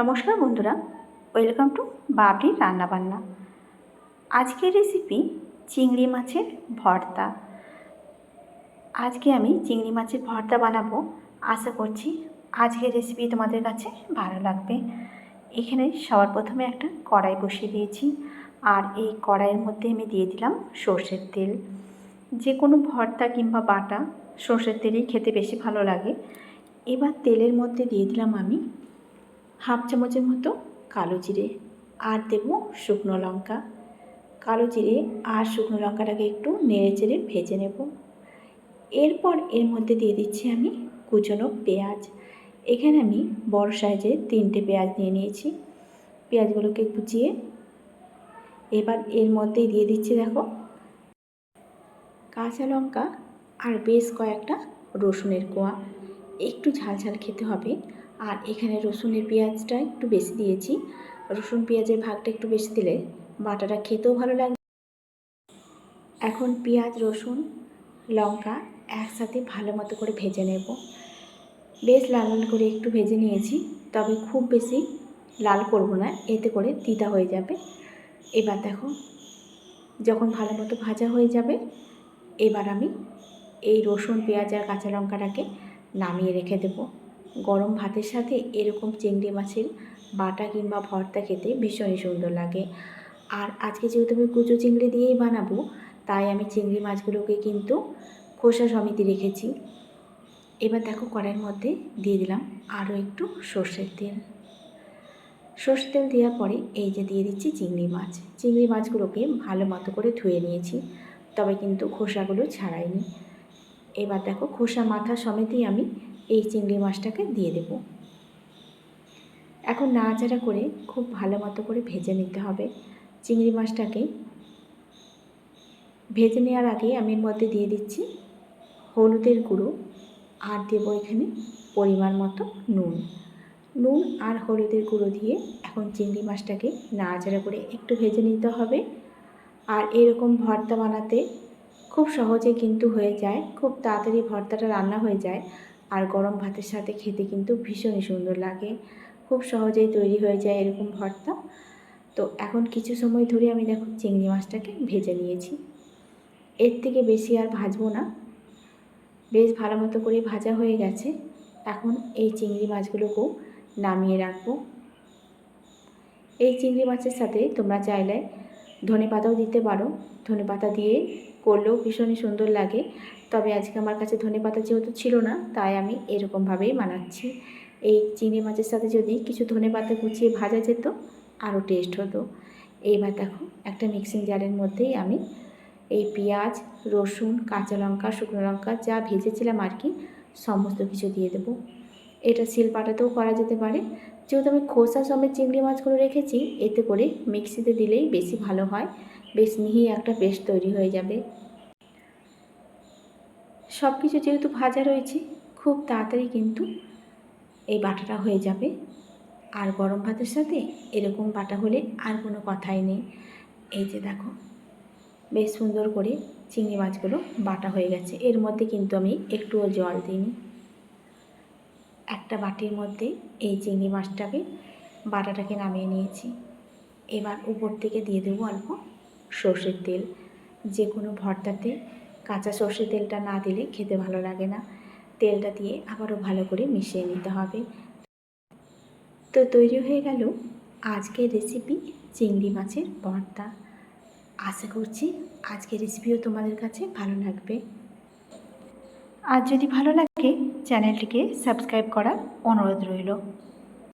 নমস্কার বন্ধুরা, welcome to বাবলির রান্নাবান্না। আজকের রেসিপি চিংড়ি মাছের ভর্তা। আজকে আমি চিংড়ি মাছের ভর্তা বানাবো। আশা করছি আজকের রেসিপি তোমাদের কাছে ভালো লাগবে। এখানে সবার প্রথমে একটা কড়াই বসিয়ে দিয়েছি। আর এই কড়াইয়ের মধ্যে আমি দিয়ে দিলাম সর্ষের তেল। যে কোনো ভর্তা কিংবা বাটা সর্ষের তেলেই খেতে বেশি ভালো লাগে। এবার তেলের মধ্যে দিয়ে দিলাম আমি হাফ চামচের মতো কালো জিরে আর দেব শুকনো লঙ্কা। কালো জিরে আর শুকনো লঙ্কাটাকে একটু নেড়ে চেড়ে ভেজে নেব। এরপর এর মধ্যে দিয়ে দিচ্ছি আমি কুচনো পেঁয়াজ। এখানে আমি বড় সাইজের তিনটে পেঁয়াজ নিয়ে নিয়েছি। পেঁয়াজগুলোকে কুচিয়ে এবার এর মধ্যেই দিয়ে দিচ্ছি দেখো। কাঁচা লঙ্কা আর বেশ কয়েকটা রসুনের কোয়া। একটু ঝাল ঝাল খেতে হবে। আর এখানে রসুনের পেঁয়াজটা একটু বেশি দিয়েছি। রসুন পেঁয়াজের ভাগটা একটু বেশি দিলে বাটাটা খেতেও ভালো লাগবে। এখন পেঁয়াজ, রসুন, লঙ্কা একসাথে ভালো মতো করে ভেজে নেব। বেশ লাল লাল করে একটু ভেজে নিয়েছি, তবে খুব বেশি লাল করব না, এতে করে তিতা হয়ে যাবে। এবার দেখো, যখন ভালো মতো ভাজা হয়ে যাবে, এবার আমি এই রসুন, পেঁয়াজ আর কাঁচা লঙ্কাটাকে নামিয়ে রেখে দেবো। গরম ভাতের সাথে এরকম চিংড়ি মাছের বাটা কিংবা ভর্তা খেতে ভীষণই সুন্দর লাগে। আর আজকে যেহেতু আমি কুচো চিংড়ি দিয়েই বানাবো, তাই আমি চিংড়ি মাছগুলোকে কিন্তু খোসা সমিতি রেখেছি। এবার দেখো কড়াইয়ের মধ্যে দিয়ে দিলাম আরও একটু সর্ষের তেল। সর্ষের তেল দেওয়ার পরে এই যে দিয়ে দিচ্ছি চিংড়ি মাছ। চিংড়ি মাছগুলোকে ভালো মতো করে ধুয়ে নিয়েছি, তবে কিন্তু খোসাগুলো ছাড়াইনি। এবার দেখো খোসা মাথা সমেতই আমি এই চিংড়ি মাছটাকে দিয়ে দেব। এখন নাড়াচাড়া করে খুব ভালো মতো করে ভেজে নিতে হবে। চিংড়ি মাছটাকে ভেজে নেওয়ার আগে আমি এর মধ্যে দিয়ে দিচ্ছি হলুদের গুঁড়ো আর দেবো এখানে পরিমাণ মতো নুন। নুন আর হলুদের গুঁড়ো দিয়ে এখন চিংড়ি মাছটাকে নাড়াচাড়া করে একটু ভেজে নিতে হবে। আর এরকম ভর্তা বানাতে খুব সহজে কিন্তু হয়ে যায়, খুব তাড়াতাড়ি ভর্তাটা রান্না হয়ে যায়। আর গরম ভাতের সাথে খেতে কিন্তু ভীষণই সুন্দর লাগে। খুব সহজেই তৈরি হয়ে যায় এরকম ভর্তা। তো এখন কিছু সময় ধরে আমি দেখো চিংড়ি মাছটাকে ভেজে নিয়েছি। এর থেকে বেশি আর ভাজবো না। বেশ ভালো মতো করে ভাজা হয়ে গেছে। এখন এই চিংড়ি মাছগুলোকেও নামিয়ে রাখব। এই চিংড়ি মাছের সাথে তোমরা চাইলে ধনে পাতাও দিতে পারো। ধনে পাতা দিয়ে করলেও ভীষণই সুন্দর লাগে। তবে আজকে আমার কাছে ধনে পাতা যেহেতু ছিল না, তাই আমি এরকমভাবেই বানাচ্ছি। এই চিংড়ি মাছের সাথে যদি কিছু ধনে পাতা কুচিয়ে ভাজা যেত, আরও টেস্ট হতো। এইবার দেখো, একটা মিক্সিং জারের মধ্যেই আমি এই পেঁয়াজ, রসুন, কাঁচা লঙ্কা, শুকনো লঙ্কা, যা ভেজেছিলাম আর কি, সমস্ত কিছু দিয়ে দেবো। এটা শিল পাটাতেও করা যেতে পারে। যেহেতু আমি খোসা সমেত চিংড়ি মাছগুলো রেখেছি, এতে করে মিক্সিতে দিলেই বেশি ভালো হয়। বেশ মিহি একটা পেস্ট তৈরি হয়ে যাবে। সব কিছু যেহেতু ভাজা রয়েছে, খুব তাড়াতাড়ি কিন্তু এই বাটাটা হয়ে যাবে। আর গরম ভাতের সাথে এরকম বাটা হলে আর কোনো কথাই নেই। এই যে দেখো, বেশ সুন্দর করে চিংড়ি মাছগুলো বাটা হয়ে গেছে। এর মধ্যে কিন্তু আমি একটুও জল দিইনি। একটা বাটির মধ্যে এই চিংড়ি মাছটাকে, বাটাটাকে নামিয়ে নিয়েছি। এবার উপর থেকে দিয়ে দেবো অল্প সর্ষের তেল। যে কোনো ভর্তাতে কাঁচা সর্ষের তেলটা না দিলে খেতে ভালো লাগে না। তেলটা দিয়ে আবারও ভালো করে মিশিয়ে নিতে হবে। তো তৈরি হয়ে গেল আজকের রেসিপি চিংড়ি মাছের ভর্তা। আশা করছি আজকের রেসিপিও তোমাদের কাছে ভালো লাগবে। আর যদি ভালো লাগে চ্যানেলটিকে সাবস্ক্রাইব করার অনুরোধ রইল।